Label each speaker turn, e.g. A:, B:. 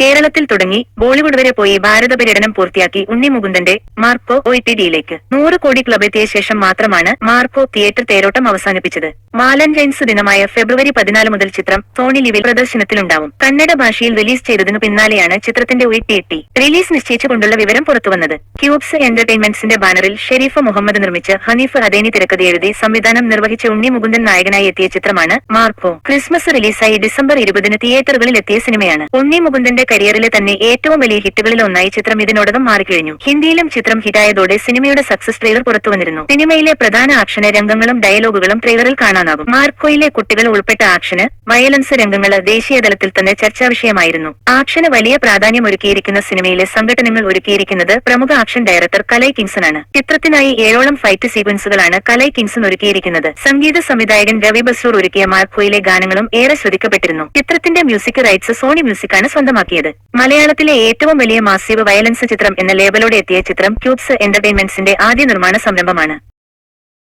A: കേരളത്തിൽ തുടങ്ങി ബോളിവുഡ് വരെ പോയി ഭാരത പര്യടനം പൂർത്തിയാക്കി ഉണ്ണി മുകുന്ദന്റെ മാർക്കോ ഒ ഡിയിലേക്ക് നൂറ് കോടി ക്ലബ് എത്തിയ ശേഷം മാത്രമാണ് മാർക്കോ തിയേറ്റർ തേരോട്ടം അവസാനിപ്പിച്ചത്. വാലന്റൈൻസ് ദിനമായ ഫെബ്രുവരി പതിനാല് മുതൽ ചിത്രം സോണി ലിവിൽ പ്രദർശനത്തിലുണ്ടാവും. കന്നഡ ഭാഷയിൽ റിലീസ് ചെയ്തതിനു പിന്നാലെയാണ് ചിത്രത്തിന്റെ ഒ ടി ടി റിലീസ് നിശ്ചയിച്ചുകൊണ്ടുള്ള വിവരം പുറത്തുവന്നത്. ക്യൂബ്സ് എന്റർടൈൻമെന്റ്സിന്റെ ബാനറിൽ ഷെരീഫ് മുഹമ്മദ് നിർമ്മിച്ച് ഹനീഫ് അദേനി തിരക്കഥ എഴുതി സംവിധാനം നിർവഹിച്ച ഉണ്ണി മുകുന്ദൻ നായകനായി എത്തിയ ചിത്രമാണ് മാർക്കോ. ക്രിസ്മസ് റിലീസായി ഡിസംബർ ഇരുപതിന് തിയേറ്ററുകളിൽ എത്തിയ സിനിമയാണ്. ഉണ്ണി മുകുന്ദന്റെ കരിയറിലെ തന്നെ ഏറ്റവും വലിയ ഹിറ്റുകളിൽ ഒന്നായി ചിത്രം ഇതിനോടകം മാറിക്കഴിഞ്ഞു. ഹിന്ദിയിലും ചിത്രം ഹിറ്റായതോടെ സിനിമയുടെ സക്സസ് ട്രെയിലർ പുറത്തുവന്നിരുന്നു സിനിമയിലെ പ്രധാന ആക്ഷന രംഗങ്ങളും ഡയലോഗുകളും ട്രെയിലറിൽ കാണാനാകും. മാർക്കോയിലെ കുട്ടികൾ ഉൾപ്പെട്ട ആക്ഷന് വയലൻസ് രംഗങ്ങൾ ദേശീയ തലത്തിൽ തന്നെ ചർച്ചാ വിഷയമായിരുന്നു. ആക്ഷന് വലിയ പ്രാധാന്യം ഒരുക്കിയിരിക്കുന്ന സിനിമയിലെ സംഘടനകൾ ഒരുക്കിയിരിക്കുന്നത് പ്രമുഖ ആക്ഷൻ ഡയറക്ടർ കലൈ കിങ്സൺ ആണ്. ചിത്രത്തിനായി ഏഴോളം ഫൈറ്റ് സീക്വൻസുകളാണ് കലൈ കിങ്സൺ ഒരുക്കിയിരിക്കുന്നത്. സംഗീത സംവിധായകൻ രവി ബസൂർ ഒരുക്കിയ മാർക്കോയിലെ ഗാനങ്ങളും ഏറെ ശ്രദ്ധിക്കപ്പെട്ടിരുന്നു. ചിത്രത്തിന്റെ മ്യൂസിക് റൈറ്റ്സ് സോണി മ്യൂസിക്കാണ് സ്വന്തമാക്കിയത്. മലയാളത്തിലെ ഏറ്റവും വലിയ മാസീവ് വയലൻസ് ചിത്രം എന്ന ലേബലോടെ എത്തിയ ചിത്രം ക്യൂബ്സ് എന്റർടൈൻമെന്റ്സിന്റെ ആദ്യ നിർമ്മാണ സംരംഭമാണ്.